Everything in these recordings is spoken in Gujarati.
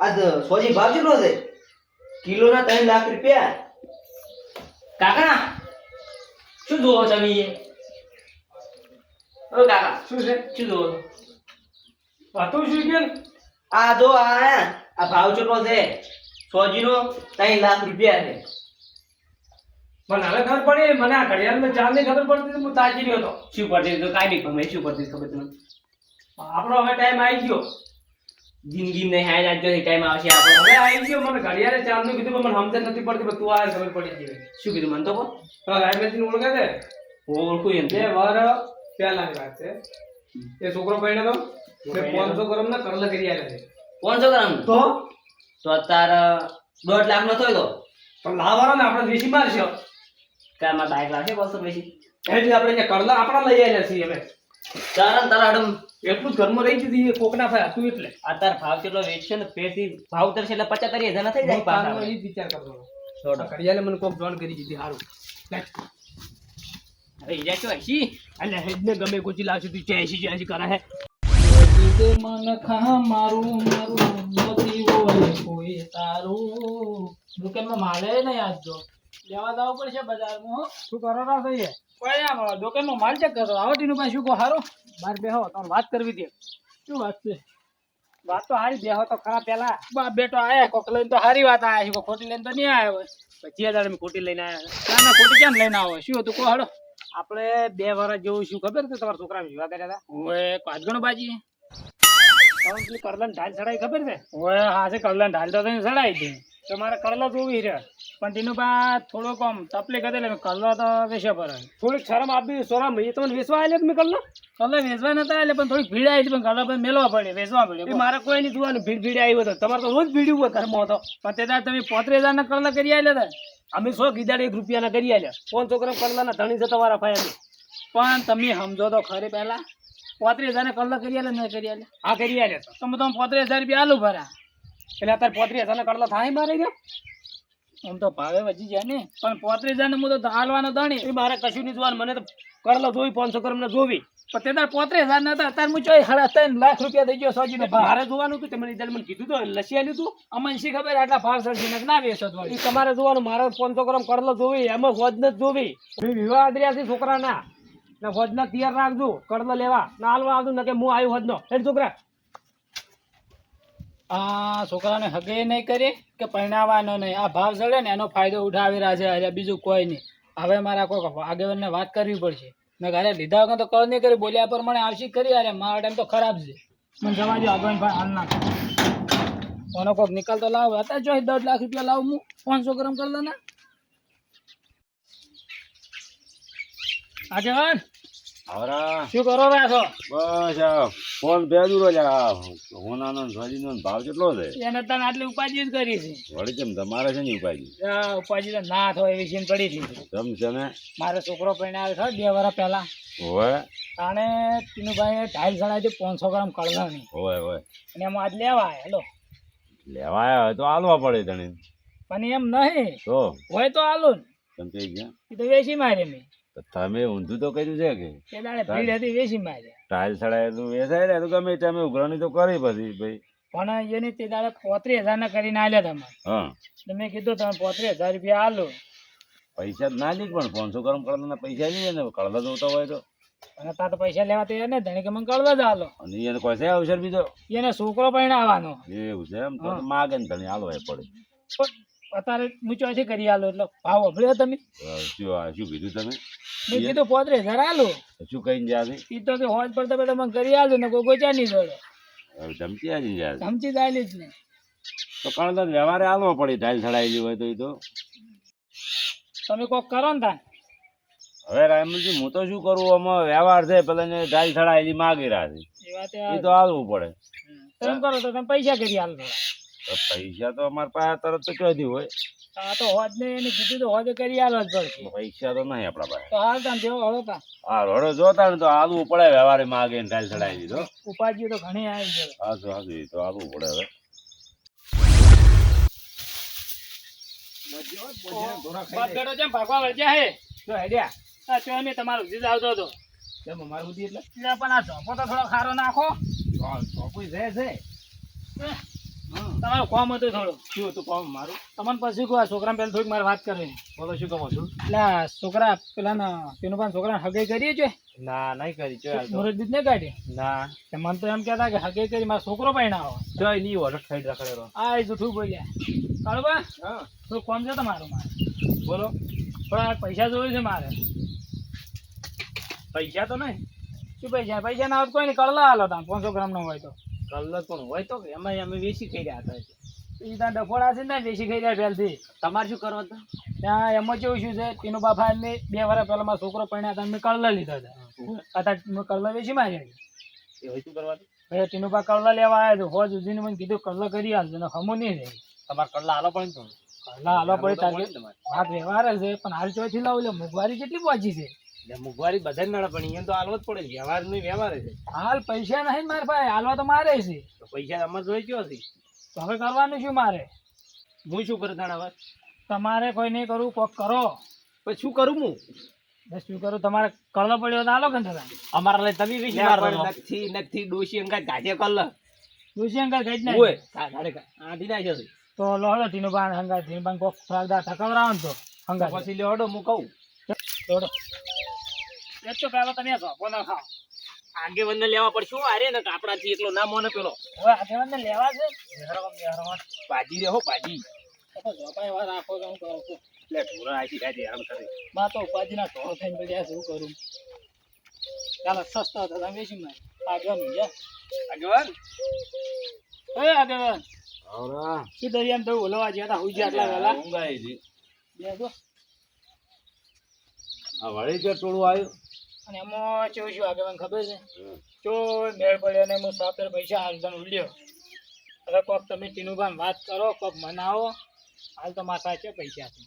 આજ સોજી ભાવ કેટલો છે? કિલોના ત્રણ લાખ રૂપિયા. કાકા શું જોવો તમે ઓ કાકા શું છે? શું જોવો? વાતો શું કે આ જો આ આ ભાવ કેટલો છે? સોજીનો ત્રણ લાખ રૂપિયા છે. મને હવે ખબર પડી મને આ ઘડિયાળમાં ચારની ખબર પડતી તો હું તાજી રહ્યો હતો. શું પડતી તો કાંઈ નહીં ખબર શું પડતી ખબર તમને? આપણો હવે ટાઈમ આવી ગયો. જિંદગી ને હાય રાત જો ટાઈમ આવશે આપણો. હવે આવી ગયો મને ઘડિયાળે ચારનું કીધું પણ મને સમજ નથી પડતી પણ તું આ ખબર પડી ગઈ શું કીધું મને તો હવે રાયમેથી ઓળખે છે? ઓળખું એમ બે વાર પહેલાની વાત છે. એ છોકરો પહેણ્યો તો પાંચસો ગ્રામ ના કરલા કરી આવ્યા છે. પાંચસો ગ્રામ? તો? તો અત્યારે દોઢ લાખ નો થયો તો? પણ લાવવાનો ને આપણે દેશી મારશે. કારમાં બાઈક લાવશે બસો પછી એટલે આપણે કરલા આપણા લઈ આવ્યા છીએ હવે તારા તારા હડમ એટલું જ ઘરમાં રહી જતી કોકના ભાઈ હતું એટલે. અત્યારે ભાવ કેટલો વેચશે ને પેટથી ભાવ ઉતરશે એટલે પચાતરી હજાર ના થઈ જાય પાછા જ વિચાર કરતો છોડો. દોઢ. મને કોક જોન કરી દીધી સારું અરે હીરા શું? હશી એટલે હેડને ગમે ગોચી લાવશે તું ચેસી ચેસી કરે હે. મન ખા મારું મારું કોઈ તારું. દુકાનમાં માલે નહીં આજ તો? લેવા જવું પડશે બજારમાં શું કરો રા થઈએ કોઈ આમ દુકાનમાં માલ ચેક કરો. આવો ટીનું પાસે શું કહો? હારો? બાર બેહો તમને વાત કરવી દે શું વાત છે? વાત તો હારી બેહો તો ખરા પેલા બા બેટો આયા કોક લઈને તો હારી વાત આયા છે. ખોટી લઈને તો નહીં આયા પછી હજાર મેં ખોટી લઈને આવ્યા ના ના ખોટી કેમ લઈને આવો? શું હતું? કહો હાડો આપણે બે વર્ષ જેવું શું ખબર છે? તમારા છોકરા વિવાહ કર્યા હતા? ઓય પાંચગણો બાજી. તમે પેલી ઢાલ ચડાઈ ખબર છે? ઓય હા છે કડલા ઢાલ તો તને સડાઈ દે કરલો તો જોવી છે પણ તેનું બા થોડુંક આમ તકલીફ હતી એટલે કરલો તો વેચે પર થોડીક શરમ આપી શરમ એ તમને વેચવા આવેલી તમે કરલો? કરલો વેચવા નતા એટલે પણ થોડીક ભીડ આવી પણ કલર પણ મેળવા પડે વેચવા પડે મારે કોઈ નહીં જોવાનું ભીડ ભીડ આવ્યો હતો તમારે તો રોજ ભીડ હોય ધર્મો હતો. પણ તે તમે પોત્રીસ હજાર ના કલર કરી આવેલા હતા? અમે સો કીધા એક રૂપિયાના કરી આલ્યા. પાંચસો ગ્રામ કરલાના ધણી છે તમારા ફાયા પણ તમે સમજો તો ખરી પહેલા. પોત્રીસ હજાર ને કલર કરી આલે નહીં કરી આલે આ કરી તો. તમે તમે પોત્રીસ હજાર રૂપિયા આલુ ભરા એટલે અત્યારે પોત્રીસ હજારના કડલો થાય મારે ગયો આમ તો ભાવે વધી જાય ને. પણ પોત્રીસ હજાર હું તો હાલવાનો એ મારે કશું નહીં જોવાનું. મને તો કડલો જોવી પાંચસો ગ્રામ મને જોવી. પણ તે દાડે પોત્રીસ હજાર ના હતા. અત્યારે હું ચોઈ સાડા ત્રણ લાખ રૂપિયા થઈ ગયો સોજી ને મારે જોવાનું હતું તમે મને કીધું તો લસી આલ્યું તું. અમને શી ખબર? આટલા ભાવ સરસી ના તો. એ તમારે જોવાનું મારે પાંચસો ગ્રામ કડલો જોવી એમાં હોજ જ જોવી. વિવાહ આદર્યા છોકરાના. ને હોજના તૈયાર રાખજો કડલો લેવા. ના હાલવા આવજો ને કે હું આવ્યું હોજનો. એ છોકરા. આ છોકરાને હગે નહીં કરે કે પરણાવવાનો નહીં. આ ભાવ ચડે ને એનો ફાયદો ઉઠાવી રહ્યા છે અરે બીજું કોઈ નહીં. હવે મારા કોઈ આગેવાનને વાત કરવી પડશે. મેં ઘરે લીધા વગર તો કળ નહીં કરી. બોલ્યા પ્રમાણે આવશી કરી અરે. મારા ટાઈમ તો ખરાબ છે. મને જવા દો આગળ ભાઈ કોનો કોક નિકાલ તો લાવ. હતા જો દોઢ લાખ રૂપિયા લાવું હું? પાંચસો ગ્રામ કરી લો ને. આગેવાન! શું કરો રહ્યા છો? બસ આ ફોન ભેજું રહ્યો છે આ હોનાનો ને સોજીનો ને ભાવ કેટલો છે? એને તને આટલી ઉપાધિ જ કરી છે. વળી કેમ તમારે છે ને ઉપાય આ ઉપાધિ તો ના થાય એવી સીન પડી હતી. તમ તમે મારો છોકરો પરણાવે છે બે વર્ષ પહેલા. હોય તાણે ટીનુભાઈ ઢાઈલ સડાઈ પાંચસો ગ્રામ કળવાની હોય હોય અને એમાં આજ લેવા આવ્યા હેલો. લેવા આવ્યા તો આલવા પડે તને. પણ એમ નહીં. તો? હોય તો હાલો ને ગયા તો વેચી મારે મેં. તમે ઊંધું તો કર્યું છે કે? તે ભીડ હતી વેચી મારે. ટાઇલ સડાયેલું વેચાય ને તો ગમે તમે ઉઘરાણી તો કરી પછી ભાઈ. પણ એની તે દાડે પોત્રીસ હજાર ના કરીને આલ્યા તમે. હા. મેં કીધું તમે પોત્રીસ હજાર રૂપિયા આલો. પૈસા ના લીધ પણ પાંચસો કરવા કળના પૈસા લઈએ ને કળવા જોતા હોય તો. અને તાર તો પૈસા લેવા તૈયાર ને ધણી કે મને કળવા જ હાલો અને એને કોઈ છે અવસર બીજો? એને છોકરો પરણાવવાનો એવું છે એમ? તો માગે ને તને એ પડે. પણ અત્યારે હું ચોથી કરી આલો એટલે ભાવ અભળ્યો તમે. શું આ શું કીધું તમે? મેં કીધું પોતરે હજાર આલો. શું કહીને જ્યાં એ તો કે હોજ પડતા તમે તમે કરી આલો ને કોઈ ગોચા નહીં દોડે ધમચી આવી જાય ધમચી ચાલી જ ને. તો કણ તો વ્યવહારે આલવો પડે ઢાલ ચડાયેલી હોય તો એ તો. તમે કોક કરો ને તાન. હવે રાયમલજી હું તો શું કરું? આમાં વ્યવહાર છે પેલા ને ઢાલ ચડાયેલી માગી રહ્યા છે. એ તો હાલવું પડે. તમે કરો તો તમે પૈસા કરી આલો થોડા. પૈસા તો અમારા પાસે તરત તો કહી દીધું હોય? આ તો હોજ ને એને કીધું તો હોજ કરી આલો જ પડશે પૈસા તો નહીં આપણા પાસે. તો હાલ તાન દેવો હળો તા હા રોડો જોતા ને તો હાલવું પડે વ્યવહારે માગે ને ઢાલ ચડાવી દીધો. ઉપાજી તો ઘણી આવી છે હા તો હા એ તો હાલવું પડે હવે. ભાગવા વળજ્યા હે? જો હેડ્યા. આ તો અમે તમારું આવતો હતો. કેમ અમારે એટલે? એટલે પણ આ ઝોપો તો થોડો ખારો નાખો. ચોપડી છે. છે તમારું કોમ હતું થોડું. શું હતું કોમ મારું? તમને પછી કહું? આ પેલા થોડીક મારે વાત કરવી બોલો શું કહો છું એટલે છોકરા પેલા તેનું પણ છોકરા હગાઈ કરીએ છે? ના નહીં કરી જો તો. મુરત દીધ ને. કાઢી ના મને તો એમ કહેતા કે હગાઈ કરી મારો છોકરો પરણાવો જોઈ નહીં ઓર્ડર ખાઈ રખડેલો. આ જૂઠું બોલ્યા. કાળુબા હા. થોડું કોમ છે તમારું મારે. બોલો. પણ આ પૈસા જોઈએ છે મારે. પૈસા તો નહીં. શું પૈસા? પૈસા ના હોય કોઈ નહીં. કળલા હાલો તમે પાંચસો ગ્રામ નો હોય તો. કલર પણ હોય તો એમાં અમે વેચી કરી રહ્યા હતા એ ત્યાં ડફોડા છે ને વેચી રહ્યા પહેલથી. તમારે શું કરવા હતા? ત્યાં એમાં કેવું શું છે તેનું બાપા એમને બે વર્ષ પહેલા મારો છોકરો પડ્યા હતા મેં કલર લીધા હતા. અત્યારે મેં કલર વેચી માર્યા એ હોય શું કરવા ભાઈ તેનું બા કલર લેવા આવ્યા તો હોજ ઉજીને મને કીધું કલર કરી હાલજો ને હમો નહીં રહે. તમારે કલર હાલો પણ તો. કળલા હાલવા પડે વાત વ્યવહાર છે પણ હાલ ચોથી લાવું લે મોંઘવારી કેટલી પહોંચી છે? મોંઘવારી બધા મળે પણ અહીંયા તો હાલવો જ પડે વ્યવહાર નહીં વ્યવહાર છે. હાલ પૈસા નહીં મારે ભાઈ હાલવા તો મારે છે. તો પૈસા અમારે જોઈ ગયો છે? તો હવે કરવાનું શું મારે? હું શું કરું તાણા વાત તમારે કોઈ નહીં કરવું કોક કરો. પછી શું કરું હું? બસ શું કરું તમારે કળલો પડ્યો તો હાલો દાદા અમારા લઈ તમે વિશે નથી નથી ડોશી અંગાત ગાજે કલર દુસરી અંકા કઈ ના હોય આધી ના છે. તો લોહડો તીનું બાન હંગા તીનું બાન કોક ફરાગદાર ઠકવરાવો ને તો. હંગા પછી લોડો હું કહું. એક તો કાલો તમે સોપો ના ખાઓ. આગેવન ને લેવા પડશે અરે આરે કાપડા થી એટલો ના મોને પેલો. હવે આગેવાનને લેવા છે? ભાજી રે હો ભાજી તો જોપાય વાર રાખો તો હું કરું છું. એટલે ઢોરા આખી રાતે આરામ કરે. માં તો ઉપાજીના ઢોળ થઈને પડ્યા છે શું કરું? ચાલો સસ્તો હતો તમે શું મારે આગેવન જા. આગેવન? એ આગેવન આવરા. શું દરિયામાં તો ઓલવા ગયા હતા હુઈ ગયા આટલા વહેલા? ઊંઘાઈ જી બેસો આ વળી કે ટોળું આવ્યું. અને એમાં કેવું શું આગેવાન ખબર છે? જો મેળ પડે અને હું સાપેર પૈસા હાલ તને ઉલ્યો હવે કોક તમે ટીનુભાન વાત કરો કોક મનાવો હાલ તો મારા સાચે પૈસા છે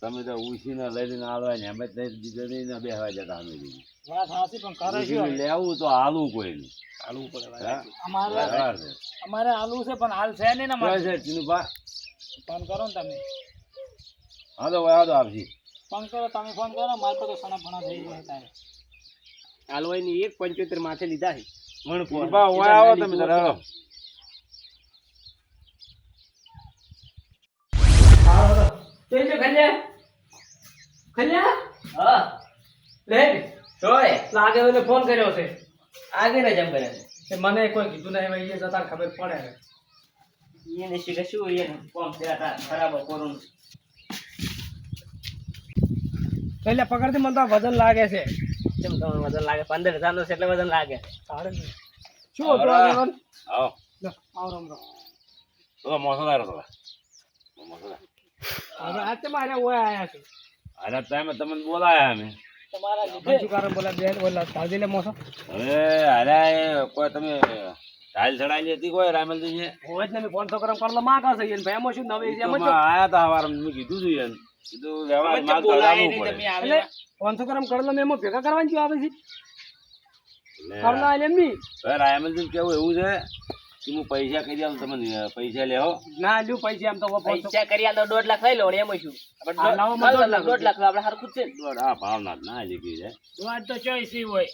તમે તો ઉછીને લઈને આલવા ને એમ જ નહીં બીજો નહીં બેહવા જતા અમે બીજું વાત હાસી પણ કરે શું? લેવું તો હાલવું કોઈ નહીં. હાલવું પડે અમારે અમારે આલુ છે પણ હાલ છે નહીં ને છે ચીનુભા ફોન કરો ને તમે. હા તો તો આપજી ફોન કરો તમે ફોન કરો મારે તો સણા ભણા થઈ ગયા તારે હાલવાઈની એક પંચોતેર માથે લીધા છે. ચીનુભા ઓય આવો તમે તારે હેલો જોઈ ખલ્યા ખલ્યા હા. લે જોય. લાગે મને ફોન કર્યો છે. આગે ને જમ કરે. છે મને કોઈ કીધું નહીં ભાઈ એ જતા ખબર પડે. એને શીખે શું એને કોમ થયા ખરાબ કોરું એટલે પકડતી મને તો વજન લાગે છે. કેમ તમને વજન લાગે? પંદર હજારનું છે એટલે વજન લાગે. શું હતું આવરા. આગેવાન આવો આવો રમ રમ. તો મોસલારો તો મોસલા હવે આ તે મારે ઓય આયા છે? આના ટાઈમે તમને બોલાયા અમે. તમારા લીધે. શું કારણ બોલા બે બોલા તાજી લે મોસો. અરે અરે કોઈ તમે ટાઈલ ચડાયેલી હતી કોઈ રામલજી હોય જ ને ફોન તો કરમ કરલો માં એને ભાઈ એમાં શું નવી છે? એમાં આયા તા હવારે મેં કીધું યાર કીધું વ્યવહાર માલ તો પડે. એટલે ફોન તો કરમ કરલો ભેગા કરવાની શું આવે છે? એટલે કરલા એટલે એમની હવે રાયમલજી કેવું એવું છે કે હું પૈસા લેવો ના લ્યું પૈસા એમ તો પૈસા કરી આલ દોઢ લાખ લઈ લો એમ શું? દોઢ લાખ આપણે હરખું છે દોઢ ના લીધી છે. વાત તો ચોઈસ હોય.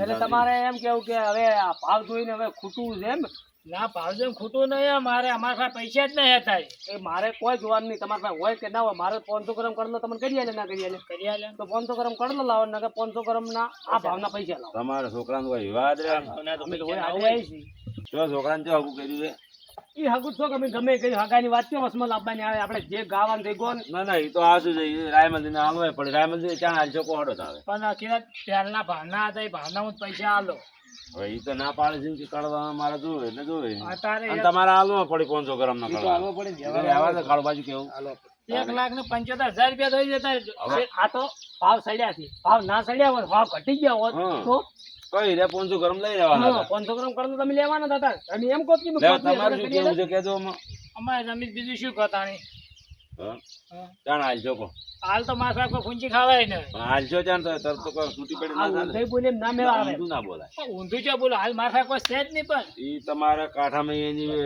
એટલે તમારે એમ કેવું કે હવે આ ભાવ જોઈને હવે ખૂટવું છે એમ? ના ભાવ જેમ ખોટું નહીં મારે અમારા પાસે પૈસા જ નહીં હતા. એ મારે કોઈ જોવાનું નહીં. તમારા પાસે હોય કે ના હોય મારે પાંચસો ગ્રામ કરલો તમને કરી આલે ના કરી આલે. કરી આલે. તો પાંચસો ગ્રામ કરમ કરલો લાવો ના કે પાંચસો ગ્રામ કરમ ના આ ભાવના પૈસા લાવો. તમારા છોકરાનો કોઈ વિવાદ રહે અમે તો હોય આવું છીએ. છોકરાને કર્યું છે? ઈ હગું છો કે ગમે કઈ હગાની વાત કેમ વસમાં લાવવાની આવે આપણે જે ગાવાનું થઈ ગયો ના ના એ તો છે ને પડે. રાયમલજી ચાણ હાલ ચોકો હડો આવે પણ કિરાત પહેલના ભાવના હતા એ ભાવના હું પૈસા આલો. હવે એ તો ના પાડે છે કે કડવા મારે જોવે એટલે જોવે. અને તમારે હાલવા પડે પાંચસો ગ્રામ ના કડવા હાલવો પડે આવા તો કાળો બાજુ કેવું. એક લાખ ને પંચોતેર હજાર રૂપિયા થઈ જતા. આ તો ભાવ સડ્યા છે. ભાવ ના સડ્યા હોત ભાવ ઘટી ગયા હોત તો કઈ રે પાંચસો ગ્રામ લઈ લેવાના હતા. પાંચસો ગ્રામ કરતો તમે લેવાના હતા અને એમ કહો કે મેં લે પાંચસો તમારે શું કેવું છે કેજો અમારે રમીત બીજું શું હા હા. ચાણ હાલજો કો. હાલ તો મારા સાહેબ કોઈ ખાવાય ને. પણ હાલજો ચાણ તો તરત તો કોઈ તૂટી પડી ના ઊંધાઈ બોલે ના મેળ આવે. ઊંધું ના બોલાય. ઊંધું ચો બોલો હાલ મારા સાહેબ કોઈ છે જ નહીં પણ. ઈ તમારા કાંઠામાં એની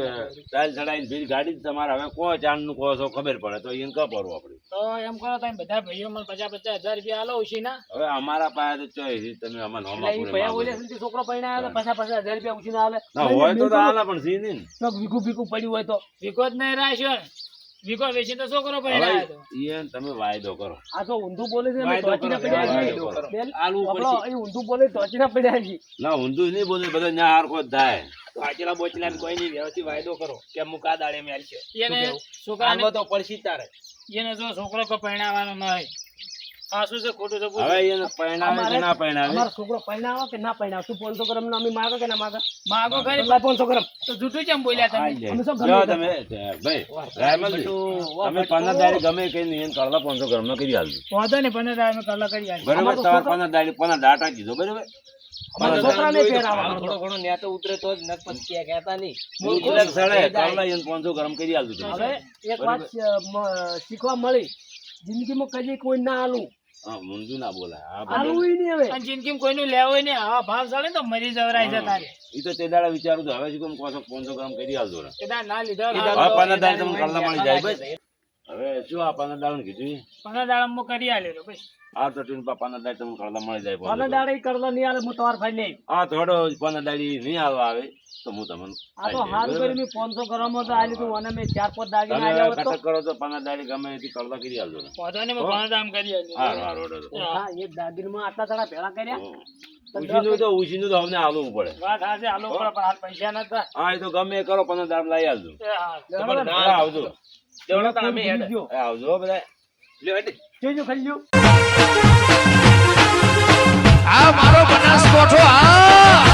ચાલ ચડાઈને ભીડ ગાડી તમારે. હવે કો ચાણનું કહો છો ખબર પડે તો એને કા પડવું આપણે. તો એમ કરો તમે બધા ભાઈઓ મને પચાસ પચાસ હજાર રૂપિયા આલો ઉછીના હવે અમારા પાસે તો છે, તમે અમાર નોમા પૂરે ભાઈ બોલે છો. છે છોકરો પરણાયો તો પચાસ પચાસ હજાર રૂપિયા ઉછીને આલે. ના હોય તો તો આલા પણ સી નહીં ને. ચોક ભીખું પડ્યું હોય તો. ભીખો જ નહીં રાખ્યો. ને વિકો વેચી તો છોકરો પહેરાયો હતો હવે તમે વાયદો કરો. આ તો ઊંધું બોલે છે વાયદો પડ્યા. બેન, આલવું પડશે. અહીં ઊંધું બોલે પડ્યા. ના ઊંધું નહીં બોલે બધા ન્યા હારખો થાય. વાંચેલા બોચેલા કોઈ નહીં વ્યવસ્થિત વાયદો કરો. કે મુકા દાડે મેલ છે? એને? છોકરાને તો પડશે તારે. એને જો છોકરો કોઈ પહેણાવાનો નહીં આ શું છે ખોટું છે હવે એને પરણાવે કે ના પરણાવે અમારો છોકરો પરણાવો કે ના પરણાવો તું પાંચસો ગ્રામ અમે માગો કે ના માગો? માગો ખરી. લાય પાંચસો ગ્રામ. તો જૂઠું કેમ બોલ્યા તમે? અમે શું ગમે તમે ભાઈ રાયમલજી, તમે પંદર દાડી ગમે કઈ નહીં એને કરલા પાંચસો ગ્રામ નો કરી આલજો. વાંધો નહીં પંદર દાડા અમે કલાક કરી આવીએ. બરોબર તમારે પંદર દાડી પંદર દાટા કીધો બરાબર? અમારા છોકરાને પહેરાવા થોડો ઘણો ન્યા તો ઉતરે તો જ નક પછી ક્યાં કહેતા નહીં. કરલા એને પાંચસો ગ્રામ કરી આલજો હવે એક વાત શીખવા મળી. જિંદગીમાં કદી કોઈ ના આલું. હા ઊંધું ના બોલાય. બધું ઈ નહીં હવે. અને જિંદગી કોઈનું લેવું નહીં આવા ભાવ ચાલે ને તો મરી જવરાય છે તારે એ તો તે દાડા વિચારું તો હવે શું છો પાંચસો ગ્રામ કરી આવજો ને. કદાચ ના લીધા હોય, દાડો- તમને કલ્લા મળી જાય ભાઈ હવે શું આ પંદર દાડે કીધું? પંદર દાડા માં કરી આલેલો ભાઈ આ તો ટીન પંદર દાડે તમને કરલા મળી જાય ગ્રામ. ઈ કરલો નહીં આલે હું તમારે ભાઈ નહીં આ થોડો પંદર દાડી નહીં આવવા આવે તો હું તમને આ તો હાલ કરી મે 500 ગ્રામ તો આલી તું અને મેં ચાર પાંચ દાગીને તમે આલ્યા તો. કરો તો પંદર દાડી ગમે એથી કરલા કરી આલજો ને. મે નહીં મેં પંદર દાડા માં કરી આલજો હા હા રોડો હા એક દાગીનમાં આટલા તળા ભેળા કર્યા. ઉછીનું તો ઉછીનું તો અમને આલવું પડે. વાત હાચી, આલો ઉપર પણ હાલ પૈસા નતા. હા એ તો ગમે એ કરો પંદર દાડ લઈ આવજો એ હા. હા, આવજો. દેવડો તાણ અમે હેડ. આવજો બધા લ્યો હેડ. જોજો જો. આ મારો બનાસકોઠો આ